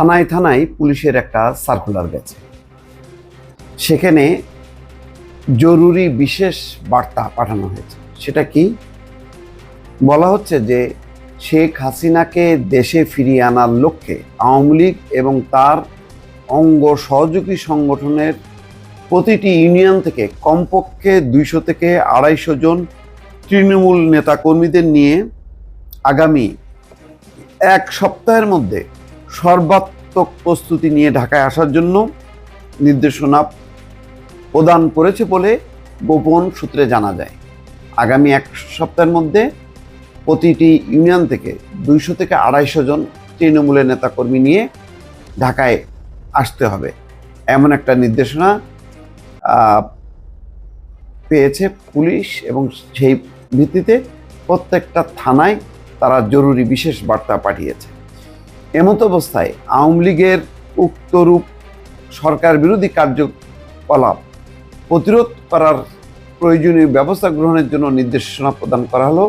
থানায় থানায় পুলিশের একটা সার্কুলার গেছে। সেখানে জরুরি বিশেষ বার্তা পাঠানো হয়েছে। সেটা কি? বলা হচ্ছে যে শেখ হাসিনাকে দেশে ফিরিয়ে আনার লক্ষ্যে আওয়ামী লীগ এবং তার অঙ্গ সহযোগী সংগঠনের প্রতিটি ইউনিয়ন থেকে কমপক্ষে দুইশো থেকে আড়াইশো জন তৃণমূল নেতাকর্মীদের নিয়ে আগামী এক সপ্তাহের মধ্যে সর্বাত্মক প্রস্তুতি নিয়ে ঢাকায় আসার জন্য নির্দেশনা প্রদান করেছে বলে গোপন সূত্রে জানা যায়। আগামী এক সপ্তাহের মধ্যে প্রতিটি ইউনিয়ন থেকে দুইশো থেকে আড়াইশো জন তৃণমূলের নেতাকর্মী নিয়ে ঢাকায় আসতে হবে। এমন একটা নির্দেশনা পেয়েছে পুলিশ এবং সেই ভিত্তিতে প্রত্যেকটা থানায় তারা জরুরি বিশেষ বার্তা পাঠিয়েছে। এমতো অবস্থায় আওয়ামী লীগের উক্তরূপ সরকার বিরোধী কার্যকলাপ প্রতিরোধ করার প্রয়োজনীয় ব্যবস্থা গ্রহণের জন্য নির্দেশনা প্রদান করা হলো।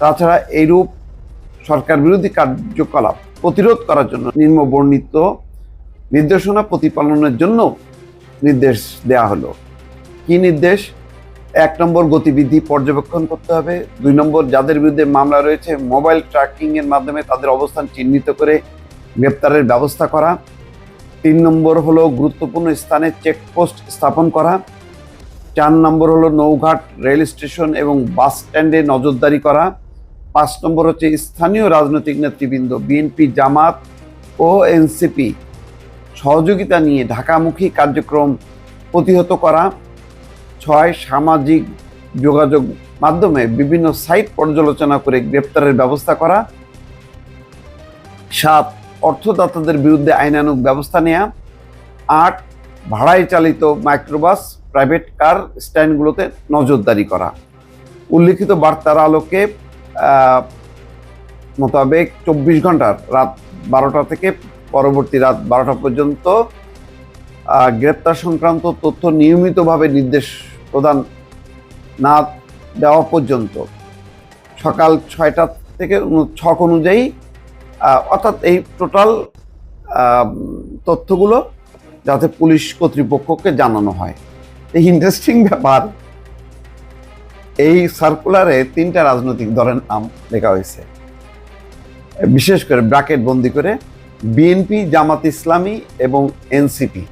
তাছাড়া এইরূপ সরকার বিরোধী কার্যকলাপ প্রতিরোধ করার জন্য নিম্ন বর্ণিত নির্দেশনা প্রতিপালনের জন্য নির্দেশ দেয়া হলো। কি নির্দেশ? এক নম্বর গতিবিধি পর্যবেক্ষণ করতে হবে। দুই নম্বর, যাদের বিরুদ্ধে মামলা রয়েছে, মোবাইল ট্র্যাকিং এর মাধ্যমে তাদের অবস্থান চিহ্নিত করে গ্রেপ্তারের ব্যবস্থা করা। তিন নম্বর হলো গুরুত্বপূর্ণ স্থানে চেকপোস্ট স্থাপন করা। চার নম্বর হলো নৌঘাট, রেল স্টেশন এবং বাস স্ট্যান্ডে নজরদারি করা। পাঁচ নম্বর হচ্ছে স্থানীয় রাজনৈতিক নেতৃবৃন্দ, বিএনপি, জামাত ও এনসিপি সহযোগিতা নিয়ে ঢাকামুখী কার্যক্রম প্রতিহত করা। ছয় সামাজিক যোগাযোগ মাধ্যমে বিভিন্ন সাইট পর্যালোচনা করে গ্রেপ্তারের ব্যবস্থা করা। সাত, অর্থদাতাদের বিরুদ্ধে আইনানুগ ব্যবস্থা নেওয়া আট, ভাড়ায় চালিত মাইক্রোবাস, প্রাইভেট কার স্ট্যান্ডগুলোতে নজরদারি করা। উল্লিখিত বার্তার আলোকে মোতাবেক চব্বিশ ঘণ্টার রাত বারোটা থেকে পরবর্তী রাত বারোটা পর্যন্ত গ্রেপ্তার সংক্রান্ত তথ্য নিয়মিতভাবে নির্দেশ প্রদান না দেওয়া পর্যন্ত সকাল ছয়টা থেকে ছক অনুযায়ী অর্থাৎ এই টোটাল তথ্যগুলো যাতে পুলিশ কর্তৃপক্ষকে জানানো হয়। এই ইন্টারেস্টিং ব্যাপার, এই সার্কুলারে তিনটা রাজনৈতিক দলের নাম লেখা হয়েছে। বিশেষ করে ব্র্যাকেট বন্দি করে বিএনপি জামাত ইসলামী এবং এনসিপি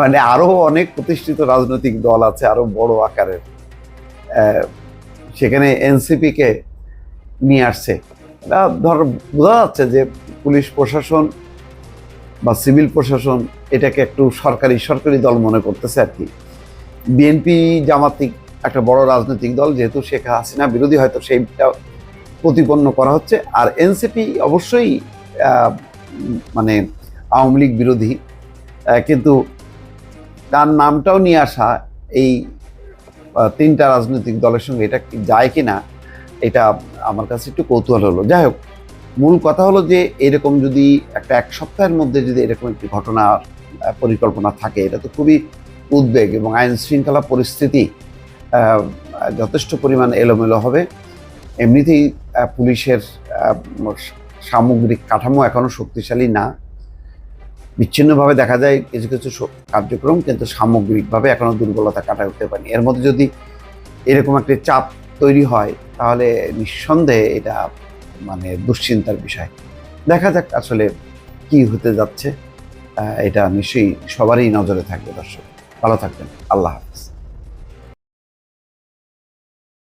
মানে আরও অনেক প্রতিষ্ঠিত রাজনৈতিক দল আছে আরও বড় আকারের। সেখানে এনসিপি কে নিয়ে আসছে। ধর, বোঝা যাচ্ছে যে পুলিশ প্রশাসন বা সিভিল প্রশাসন এটাকে একটু সরকারি সরকারি দল মনে করতেছে আর কি। বিএনপি জামাতিক একটা বড় রাজনৈতিক দল, যেহেতু শেখ হাসিনা বিরোধী, হয়তো সেইটা প্রতিপন্ন করা হচ্ছে। আর এনসিপি অবশ্যই মানে আওয়ামী লীগ বিরোধী। কিন্তু তার নামটাও নিয়ে আসা এই তিনটা রাজনৈতিক দলের সঙ্গে এটা যায় কি না এটা আমার কাছে একটু কৌতূহল হলো। যাই হোক, মূল কথা হলো যে এরকম যদি একটা এক সপ্তাহের মধ্যে যদি এরকম একটি ঘটনা পরিকল্পনা থাকে, এটা তো খুবই উদ্বেগ এবং আইন শৃঙ্খলা পরিস্থিতি যথেষ্ট পরিমাণ এলোমেলো হবে। এমনিতেই পুলিশের সামগ্রিক কাঠামো এখনও শক্তিশালী না। বিচ্ছিন্নভাবে দেখা যায় কিছু কিছু কার্যক্রম কিন্তু সামগ্রিকভাবে এখনও দুর্বলতা কাটা উঠতে পারেনি। এর মধ্যে যদি এরকম একটি চাপ তৈরি হয়, তাহলে নিঃসন্দেহে এটা মানে দুশ্চিন্তার বিষয়। দেখা যাক আসলে কি হতে যাচ্ছে। এটা নিশ্চয়ই সবারই নজরে থাকবে দর্শক। ভালো থাকবেন। আল্লাহ হাফিজ।